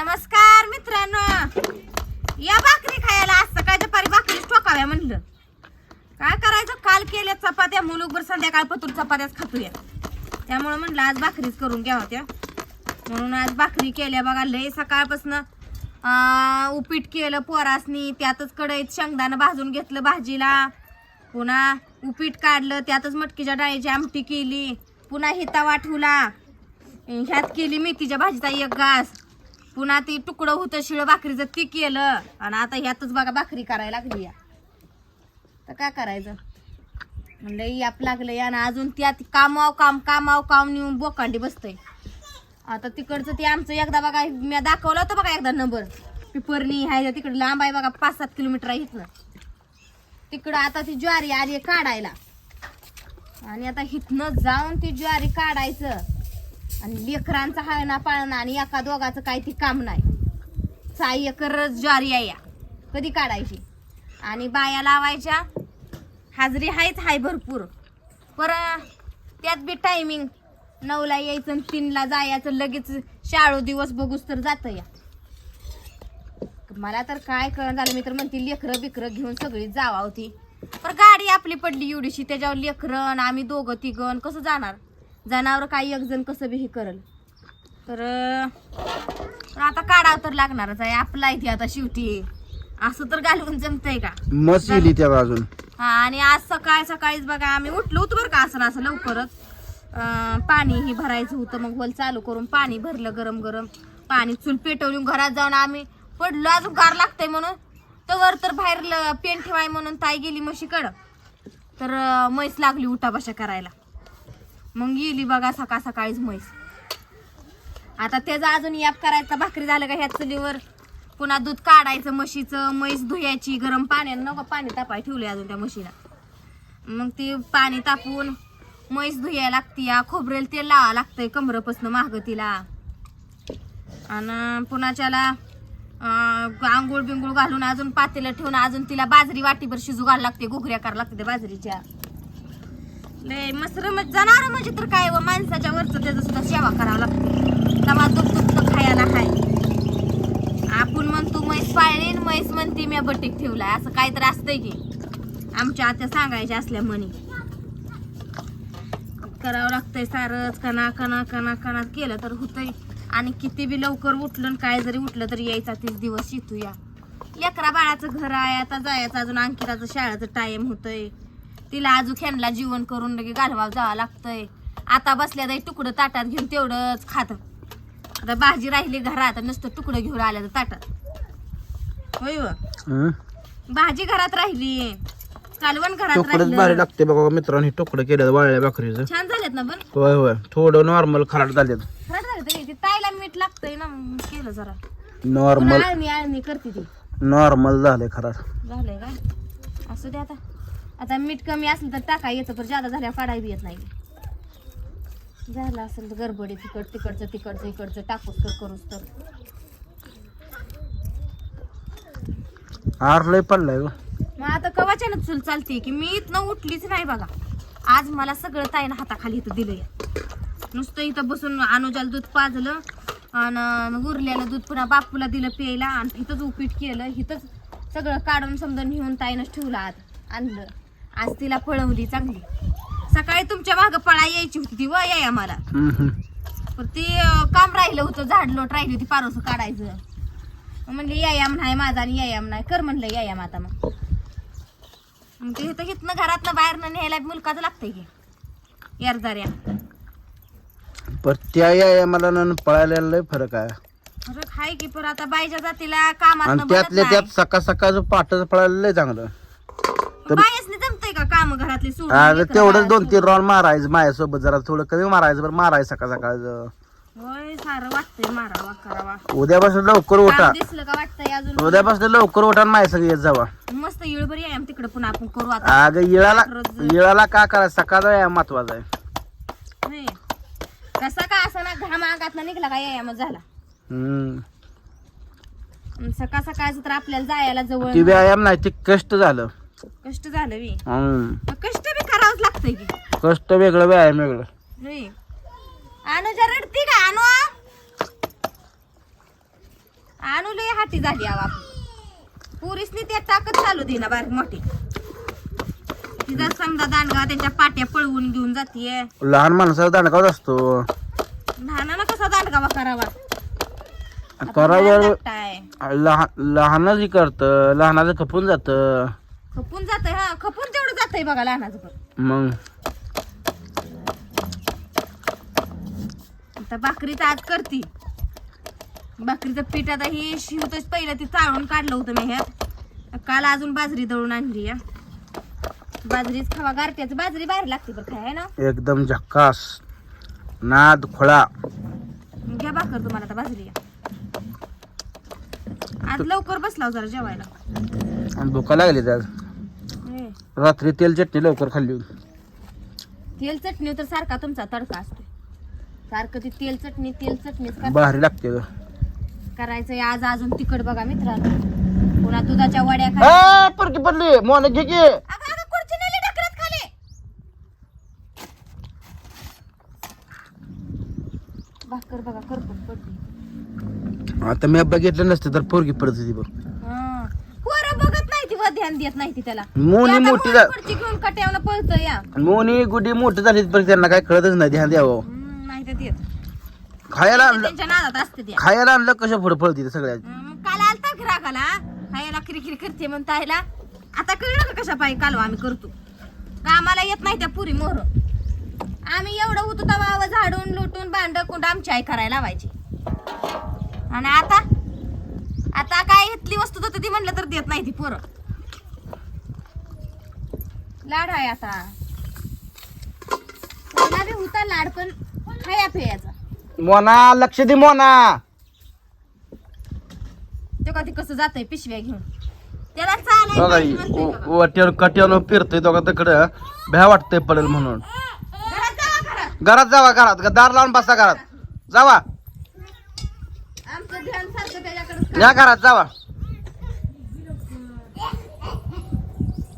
नमस्कार मित्रांनो. या भाकरी खायला आज सकाळी दुपारी भाकरीच ठोकाव्या म्हणलं. काय करायचं? काल केल्या चपात्या मुलगभर संध्याकाळ पतूर चपात्याच खातूया. त्यामुळं म्हणलं आज भाकरीच करून घ्या होत्या म्हणून आज भाकरी केल्या बघा लय सकाळपासनं उपीट केलं पोरासनी त्यातच कढईत शेंगदाणं भाजून घेतलं भाजीला. पुन्हा उपीट काढलं त्यातच मटकीच्या डाळीची आमटी केली. पुन्हा हिता वाठवला ह्यात केली मेथीच्या भाजीचा एक घास. पुन्हा ती तुकडं होतं शिळ भाकरीचं ती केलं. आणि आता ह्यातच बघा भाकरी करायला लागली या. तर काय करायचं? म्हणलं याप लागलं या ना अजून त्यात कामाव काम कामाव काम नेऊन बोकांडी बसतंय. आता तिकडचं ते आमचं एकदा बघा मी दाखवलं होतं बघा एकदा नंबर. पिपरनी हाय तिकडे लांब आहे बघा पाच सात किलोमीटर आहे इथनं. तिकडं आता ती ज्वारी आली काढायला. आणि आता इथनं जाऊन ती ज्वारी काढायचं. आणि लेकरांचा हळणा पाळणा आणि एका दोघाचं काही ती काम नाही. साई एकर ज्वारी आहे या. कधी काढायची? आणि बाया लावायच्या. हाजरी आहेच हाय भरपूर. पर त्यात बी टायमिंग नऊला यायचं आणि तीनला जायचं लगेच शाळो दिवस बघूच तर जातं या. मला तर काय कळण झालं मी तर म्हणते लेकरं बिकरं घेऊन सगळी जावा होती. पर गाडी आपली पडली एवढीशी त्याच्यावर लेकरं आम्ही दोघं तिघं कसं जाणार? जनावर काही एक जण कसं बी हे करल. तर आता काढावं तर लागणारच आहे. आपला इथे आता शेवटी. असं तर घालवून जमतंय का? मस्त त्या अजून हा आणि आज सकाळ सकाळीच बघा आम्ही उठलो होतो बरं का असं ना असं लवकरच. पाणी ही भरायचं होतं मग होल चालू करून पाणी भरलं गरम गरम. पाणी चूल पेटवली घरात जाऊन आम्ही पडलो. अजून गार लागतंय म्हणून. तवर तर बाहेर पेन ठेवाय म्हणून ताई गेली म्हशीकडं. तर म्हैस लागली उठाबशा करायला. मग गेली बघा सकाळ सकाळीच म्हैस. आता त्याचा अजून याप करायचा भाकरी झालं का ह्या चुलीवर? पुन्हा दूध काढायचं म्हशीचं म्हैस धुयाची गरम पाण्यानं नको पाणी तापाय ठेवले अजून त्या म्हशीला. मग ती पाणी तापून म्हैस धुया लागती या खोबरेल तेल लावा लागतंय कमरपासनं माग तिला. आणि पुन्हा त्याला आंघोळ बिंगूळ घालून अजून पातेलं ठेवून अजून तिला बाजरी वाटीभर शिजू घालायला लागते घुगऱ्या करायला लागते त्या बाजरीच्या. लय मसर जनावर म्हणजे तर काय व? माणसाच्या वरच त्याचं सुद्धा सेवा करावं लागते. तमा दुख दुख खायला हाय. आपण म्हणतो म्हैस पाळली म्हैस म्हणते मी बटीक ठेवलाय. असं काहीतरी असतंय की. आमच्या आत्या सांगायच्या असल्या म्हणी. करावं लागतंय सारच कणा कणा कणा कणा केलं तर होतंय. आणि किती बी लवकर उठलं काय जरी उठलं तरी यायचा तीस दिवस येतो लेकरा बाळाचं घर आहे आता जायचं अजून अंकिताचं शाळेचं टाइम होतंय. तिला अजून जीवन करून लगे घालवावं जावं लागतंय. आता बसल्या जाई तुकडं ताटात घेऊन तेवढंच खात. आता भाजी राहिली घरात नुसतं तुकडं घेऊन आल्या तर ताटात. होय व? भाजी घरात राहिली. कालवण घरात तुकडच भारी राहिलं लागते बघा मित्रांनो तुकडं केलं वाळल्या भाकरीचं. छान झालेत ना पण? होय होय. थोडं नॉर्मल खराट झाले खरंच झालं तरी ते ताईला मीठ लागतंय ना केलं जरा. नॉर्मल आळणी आळणी करते ती. नॉर्मल झालंय खराट. झालंय काय? असू दे आता. आता मीठ कमी असलं तर टाका येतं पण जादा झाल्यावर काढाय बी येत नाही. झालं असेल तर गडबडी तिकड तिकडचं तिकडचं इकडचं टाकूस तर करूस तर. आर लय पडलाय ग. मग आता कवाच्यानं चूल चालते की मी इथनं उठलीच नाही बघा. आज मला सगळं ताईनं हाताखाली इथं दिलंय. नुसतं इथं बसून अनुजाला दूध पाजलं आणि उरलेलं दूध पुन्हा बापूला दिलं प्यायला आणि इथंच उपीट केलं. इथंच सगळं काढून समजा नेऊन ताईनंच ठेवलं आज आणलं. आज तिला पळवली चांगली. सकाळी तुमच्या मागं पळा यायची होती ती व याय आम्हाला. हं, हं. पण ते अं, काम राहिलं होतं झाड लोट राहिली होती पारोस काढायचं. मग म्हणले यायाम नाही माझा आणि यायाम नाही कर म्हणलं यायाम आता मग. मग ते इथं इथनं घरातनं बाहेरनं न्यायला मुलकाचं लागतंय की यारदाऱ्या पण त्या या मला न पळायला लय फरक आहे. अरे खाय की पर आता बाईच्या जातीला आणि कामात त्यातल्या त्यात सकाळ सकाळचं पाठच पळायला लय चांगलं. का काम घरातली सोडून लेकरं तेवढंच बाळं दोन तीन राऊंड मारायचं माझ्यासोबत जरा थोडं कमी मारायचं बरं मारायचं सकाळ सकाळचं. सोडून? होय सारं वाटतंय मारावा करावा. उद्यापासून लवकर उठा. काम दिसलं का वाटतंय अजून? उद्यापासून लवकर उठा आणि माझ्या सगळी येत जावा. मस्त इळभरी आहे तिकडे पुन्हा आपण करू आता. अगं इळाला इळाला का करायचं? सकाळचा या महत्त्वाचा आहे. कसा का असं ना घाम अंगातला निघला का यायामच झाला. हम्म. अन सकाळ सकाळचं तर आपल्याला जायला जवळ ती व्यायाम नाही ते कष्ट झालं. कष्ट झालं बी. हम्म. मग कष्ट बी करावंच लागतंय की. कष्ट वेगळं व्यायाम वेगळं. नाही. अनुजा रडती का? अनु? आणू लय हाटी झाली आवा. पुरीसनी ते टाकत चालू दे ना बारीक मोठी. तिचा समजा दांडगा त्यांच्या पाट्या पळवून घेऊन जातीये. लहान माणसाचा दांडकाच असतो. लहानानं कसा दांडगावा करावा? करावर लहान लहानच करत लहानाचं खपून जात. खपून जातंय हा खपून तेवढं जातंय बघा लहानाचं पण. मग? आता भाकरीच आज करती. भाकरीचं पीठ आता ही शिवतच पहिलं ती चाळून काढलं होतं मी ह्यात. काल अजून बाजरी दळून आणली या बाजरीच खावा गारट्याचं बाजरी बाहेर लागते बरं खाय ना? एकदम झक्कास. नाद खोळा. घ्या भाकर तुम्हाला आता बाजरी. या आज लवकर बसला हो जरा जेवायला. आणि भुका लागली हे, रात्री तेल चटणी लवकर खाल्ली. होती. तेल चटणी तर सारखा तुमचा तडका असतो सारखं ती तेल चटणी तेल चटणीच कर- भारी लागते ग. करायचंय आज अजून तिखट बघा मित्रांनो. पुन्हा दुधाच्या वड्या खा परकी पडली. मोन घे की. अगं अगं खुर्ची नेली ढकलत खाली. भाकर बघा पडली. आता मी बघितलं नसतं तर पोरगी पडत होती बघ हा. पोरं बघत नाही ती व ध्यान देत नाही ती त्याला. मोनी ती आता मोठी झा- खुर्ची घेऊन कट्यावनं पळतं या. मोनी गुडी मोठी झाली पण त्यांना काय कळतच नाही ध्यान द्यावं. हम्म, नाही तर देत. खायला ते आणलं त्यांच्या नादात असते त्या खायला आणलं कसं पुढे पळती सगळ्या? हम्म, काल आलता गिराकाला खायला किरकिर करते म्हणता ह्याला आता कळलं का कशा पाहिजे कालवा आम्ही करतो? कामाला येत नाही त्या पुरी मोर? आम्ही एवढं होतो तवा झाडून लुटून भांड कुंड आमची आई करायला लावायची. आणि आता? आता काय इथली वस्तू तर ती म्हणलं तर देत नाही ती पोरं. लाड आहे आता. मला बी होता लाड पण खाया पेयाचा. मोना लक्ष दे मोना. ते का ते कसं जातंय पिशव्या घेऊन. त्याला म्हणतंय. वाट्यावर कट्यावर फिरतोय दोघा तिकडं. भ्या वाटतंय पडेल म्हणून. घरात जावा घरात. घरात जावा घरात दार लावून बसा घरात. जावा. आमचं ध्यान सारखं त्याच्याकडे या घरात जावा.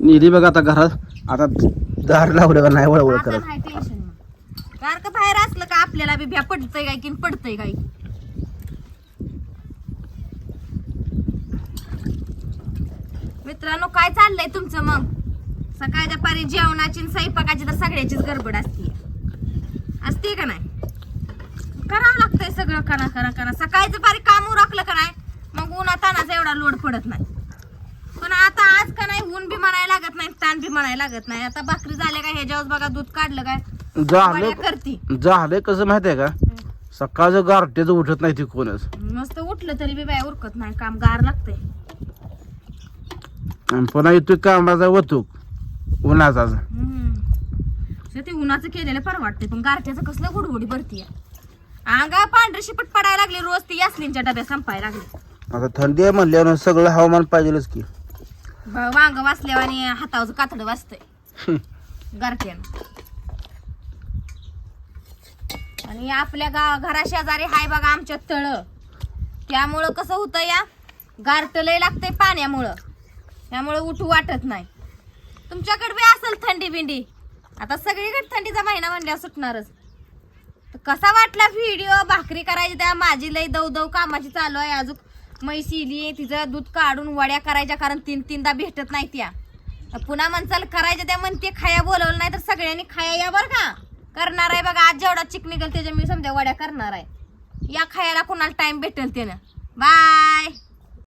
निधी बघा आता घरात. आता दार लावलं का नाही वळवळ आता करत. नाही टेन्शन सारखं बाहेर असलं का आपल्याला बी भ्या पडतंय काय की पडतंय काय? मित्रांनो काय चाललंय तुमचं मग? सकाळच्या पारी जेवणाची स्वयंपाकाची तर सगळ्याचीच गडबड असते असते का नाही? करावं लागतंय सगळं करा करा करा सकाळचं पारी काम उरकलं का नाही? मग उन्हा तानाचा एवढा लोड पडत नाही. पण आता आज का नाही ऊन बी म्हणायला लागत नाही ताण बी म्हणायला लागत नाही. आता भाकरी झाल्या का ह्याच्यावर बघा दूध काढलं काय वड्या झालं करती. झालंय कसं माहितीये का? सकाळचं गारट्याचं उठत नाही ती कोणच मस्त उठलं तरी बी बाय उरकत नाही काम गार लागतंय. आणि पुन्हा येतोय कामाचा वतूक उन्हाचाच हम्म. ते उन्हाचं केलेलं परवडते पण गारठ्याचं कसलं गुडगुडी भरतीये अंगा पांढरी शिपट पडायला लागली रोज ती यासलींच्या डब्या संपायला लागली. आता थंडी आहे म्हणल्यावर सगळं हवामान पाहिजेलच की. वांग वाचल्यावर आणि हातावचं कातड वाचतंय गारठ्यानं आणि आपल्या गा घरा शेजारी हाय बघा आमच्या तळ. त्यामुळं कसं होतं या? गारट लय लागतंय पाण्यामुळं. त्यामुळं उठू वाटत नाही. तुमच्याकडे बी असेल थंडी बिंडी? आता सगळीकडे थंडीचा महिना म्हणल्यावर सुटणारच. कसा वाटला व्हिडिओ? भाकरी करायची त्या माझी लय दव दव कामाची चालू आहे अजून. म्हैस इली तिचं दूध काढून वड्या करायच्या कारण तीन तीनदा भेटत नाही त्या. पुन्हा म्हणचाल करायच्या त्या म्हणते खाया बोलवलं नाही तर सगळ्यांनी खाया या बरं का? करणार आहे बघा आज जेवढा चिक निघेल त्याच्या मी समजा वड्या करणार आहे. या खायला कुणाला टाइम भेटेल त्यानं. बाय